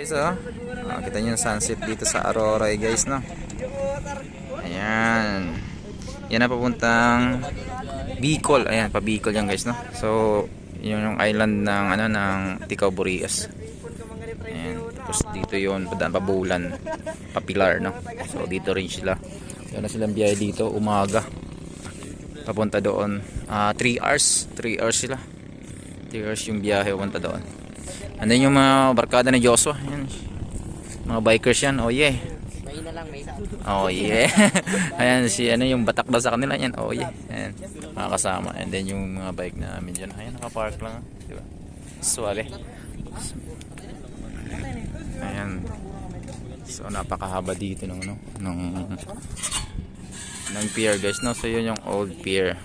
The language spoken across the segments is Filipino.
Guys, oh. Ah, kita niyo yung sunset dito sa Aurora, eh, guys, no? Ayan. Yan na papuntang Bicol. Ayan, pa Bicol yan, guys, no? So, yun yung island ng, ano, ng Ticao Burias. Ayan. Tapos dito yun, padaan pa Bulan, pa no? So, dito rin sila. Yan na silang biyahe dito, umaga. Papunta doon. 3 hours. 3 hours sila. 3 hours yung biyahe papunta doon. Andun yung mga barkada ni Joshua. Yan. Mga bikers yan. Oh yeah. May na lang, may. Oh yeah. Ayan si ano yung batak daw sa kanila yan. Oh yeah. Ayan. Mga kasama. And then yung mga bike namin dyan. Ayan nakapark lang. Di ba? Suwali. Ayan. So napakahaba dito ng ano ng ng pier guys no. So yun yung old pier.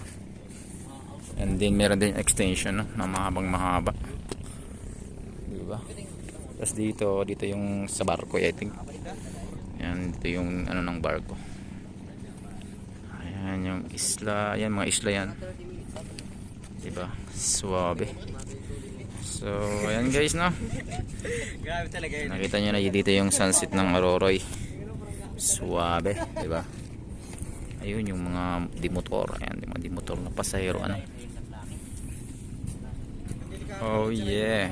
And then meron din extension no, na mahabang mahaba. Di ba? Tapos dito, dito yung sa barko, I think. Yan, dito yung ano ng barko. Ayan yung isla, ayan mga isla yan. Di ba? Suwabe. So, ayan guys, no? Nakita nyo na dito yung sunset ng Aroroy. Suwabe, di ba? Ayun yung mga dimotor, ayan, yung mga dimotor na pasahero, ano? Oh yeah.